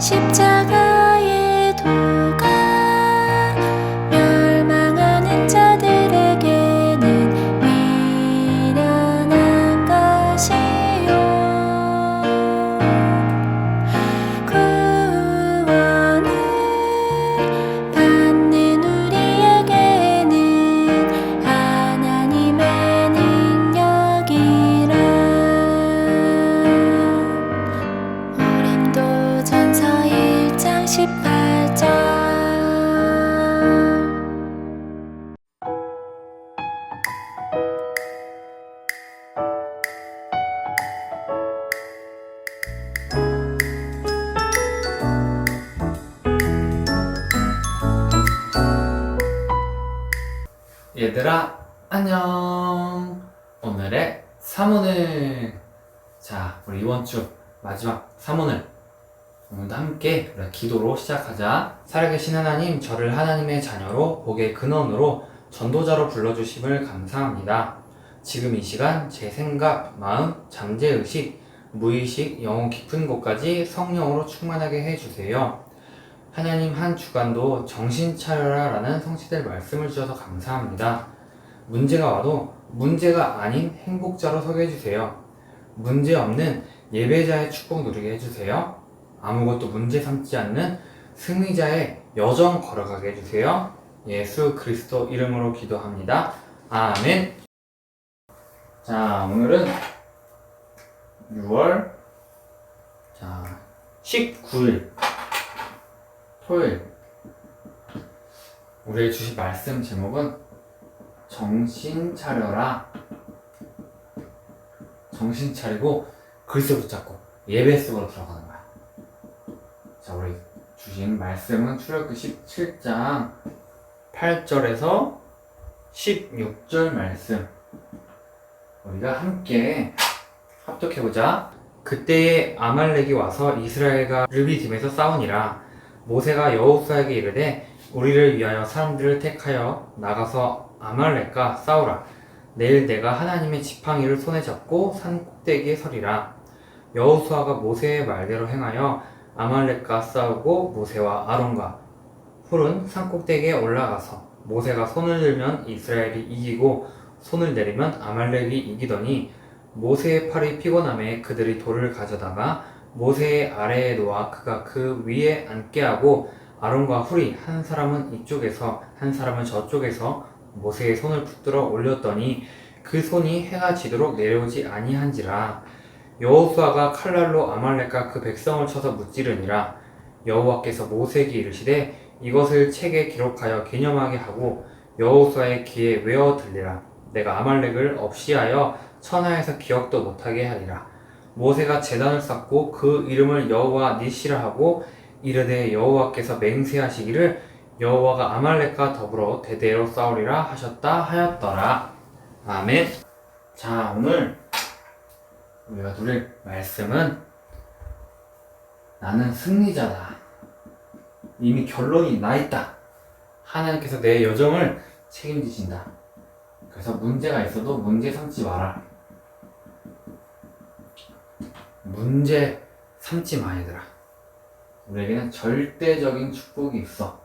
십자가 얘들아 안녕. 오늘의 사문을. 자 우리 이번 주 마지막 사문을 오늘도 함께 우리 기도로 시작하자. 살아계신 하나님 저를 하나님의 자녀로 복의 근원으로 전도자로 불러주심을 감사합니다. 지금 이 시간 제 생각, 마음, 잠재의식, 무의식, 영혼 깊은 곳까지 성령으로 충만하게 해주세요 하나님 한 주간도 정신 차려라 라는 성취될 말씀을 주셔서 감사합니다. 문제가 와도 문제가 아닌 행복자로 서게 해주세요. 문제 없는 예배자의 축복 누리게 해주세요. 아무것도 문제 삼지 않는 승리자의 여정 걸어가게 해주세요. 예수 그리스도 이름으로 기도합니다. 아멘. 자, 오늘은 6월 자, 19일 토요일 우리의 주신 말씀 제목은 정신 차려라. 정신 차리고 글쎄 붙잡고 예배 속으로 들어가는 거야. 자 우리 주신 말씀은 출애굽기 17장 8절에서 16절 말씀. 우리가 함께 합독해보자. 그때에 아말렉이 와서 이스라엘과 르비딤에서 싸우니라 모세가 여호수아에게 이르되 우리를 위하여 사람들을 택하여 나가서 아말렉과 싸우라. 내일 내가 하나님의 지팡이를 손에 잡고 산 꼭대기에 서리라. 여호수아가 모세의 말대로 행하여 아말렉과 싸우고 모세와 아론과 훌은 산 꼭대기에 올라가서 모세가 손을 들면 이스라엘이 이기고 손을 내리면 아말렉이 이기더니 모세의 팔이 피곤함에 그들이 돌을 가져다가 모세의 아래에 놓아 그가 그 위에 앉게 하고 아론과 훌이 한 사람은 이쪽에서 한 사람은 저쪽에서 모세의 손을 붙들어 올렸더니 그 손이 해가 지도록 내려오지 아니한지라. 여호수아가 칼날로 아말렉과 그 백성을 쳐서 무찌르니라. 여호와께서 모세에게 이르시되 이것을 책에 기록하여 기념하게 하고 여호수아의 귀에 외어 들리라. 내가 아말렉을 없이하여 천하에서 기억도 못하게 하리라 모세가 제단을 쌓고 그 이름을 여호와 니시라 하고 이르되 여호와께서 맹세하시기를 여호와가 아말렉과 더불어 대대로 싸우리라 하셨다 하였더라. 아멘. 자 오늘 우리가 누릴 말씀은 나는 승리자다. 이미 결론이 나 있다. 하나님께서 내 여정을 책임지신다. 그래서 문제가 있어도 문제 삼지 마라. 문제 삼지 마 얘들아 우리에게는 절대적인 축복이 있어.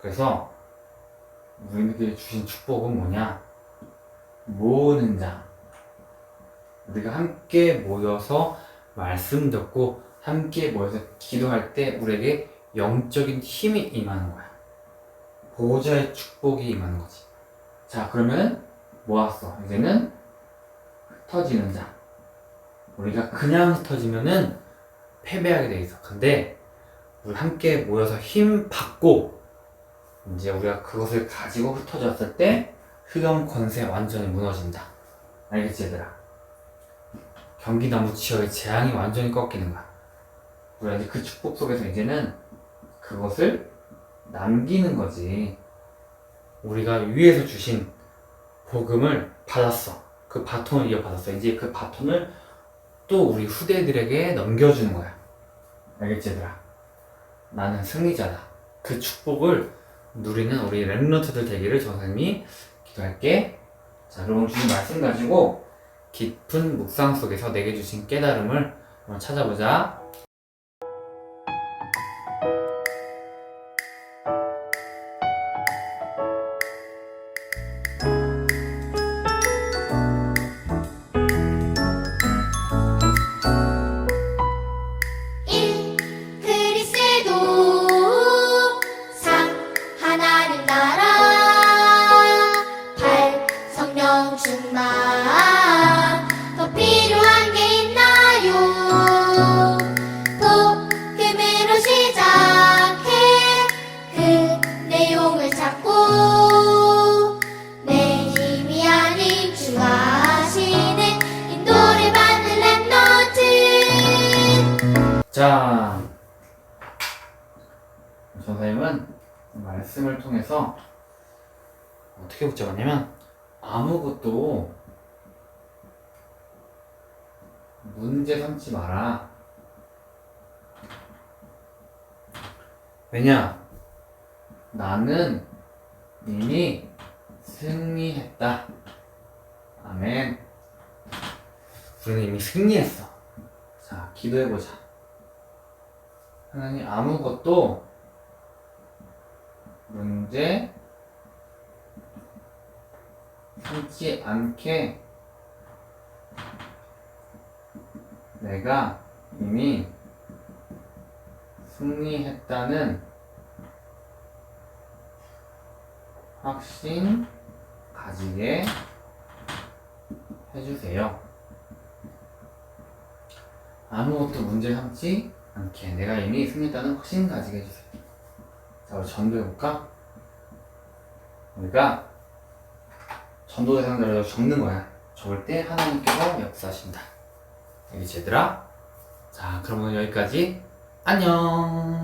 그래서 우리에게 주신 축복은 뭐냐? 모으는 자. 우리가 함께 모여서 말씀 듣고 함께 모여서 기도할 때 우리에게 영적인 힘이 임하는 거야. 보호자의 축복이 임하는 거지. 자 그러면 모았어. 이제는 흩어지는 자 우리가 그냥 흩어지면은 패배하게 돼 있어. 근데 우리 함께 모여서 힘 받고 이제 우리가 그것을 가지고 흩어졌을 때 흑암 권세 완전히 무너진다. 알겠지 얘들아? 경기나무 지역의 재앙이 완전히 꺾이는 거야. 우리가 이제 그 축복 속에서 이제는 그것을 남기는 거지. 우리가 위에서 주신 복음을 받았어. 그 바톤을 이어받았어. 이제 그 바톤을 또 우리 후대들에게 넘겨주는 거야. 알겠지, 얘들아? 나는 승리자다. 그 축복을 누리는 우리 랩런트들 되기를 저 선생님이 기도할게. 자, 오늘 주신 말씀 가지고 깊은 묵상 속에서 내게 주신 깨달음을 한번 찾아보자. 자, 전사님은 말씀을 통해서 어떻게 붙잡았냐면 아무것도 문제 삼지 마라. 왜냐? 나는 이미 승리했다. 아멘. 우리는 이미 승리했어. 자, 기도해보자. 하나님 아무것도 문제 삼지 않게 내가 이미 승리했다는 확신 가지게 해주세요. 아무것도 문제 삼지 않게 내가 이미 승리했다는 확신 가지게 해주세요. 자, 우리 전도 해볼까? 우리가 전도 대상자를 적는 거야. 적을 때 하나님께서 역사하신다. 알겠지, 얘들아? 자, 그러면 여기까지. 안녕!